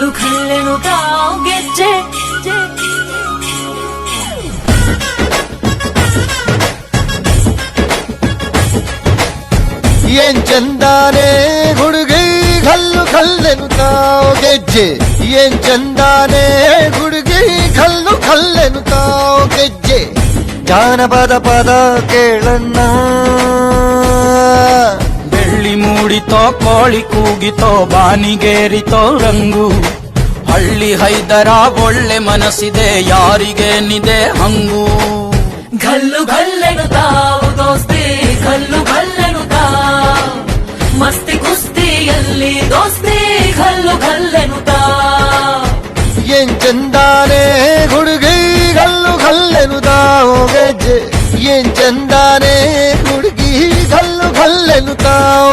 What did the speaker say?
కళ్ళు కళ్ళెను తాగెచ్చే ಏನ್ ಚಂದಾನೆ ಹುಡುಗಿ ಕಲ್ಲು ಕಲ್ಲೆನು ತಾವು ಗೆಜ್ಜೆ ಏನ್ ಚಂದಾನೆ ಹುಡುಗಿ ಕಲ್ಲು ಕಲ್ಲೆನು ತಾವು ಗೆಜ್ಜೆ ಜಾನಪದ ಪದ ಕೇಳಣ್ಣ ಕುಡಿತೋ ಕೋಳಿ ಕೂಗಿತೋ ಬಾನಿಗೇರಿತೋ ರಂಗು. ಹಳ್ಳಿ ಹೈದರ ಒಳ್ಳೆ ಮನಸ್ಸಿದೆ ಯಾರಿಗೇನಿದೆ ಹಂಗು. ಗಲ್ಲು ಗಲ್ಲೆನು ತಾವು ದೋಸ್ತಿ ಗಲ್ಲು ಗಲ್ಲೆನು ಮಸ್ತಿ ಮಸ್ತಿ ಕುಸ್ತಿಯಲ್ಲಿ ದೋಸ್ತಿ ಗಲ್ಲು ಗಲ್ಲೆನು ತಾವು ಏನ್ ಚಂದಾನೆ ಹುಡುಗಿ ಗಲ್ಲು ಗಲ್ಲೆನು ತಾವು ಗೆಜ್ಜೆ. ಏನ್ ಚಂದಾನೆ ಹುಡುಗಿ ಗಲ್ಲು ಗಲ್ಲೆನು ತಾವು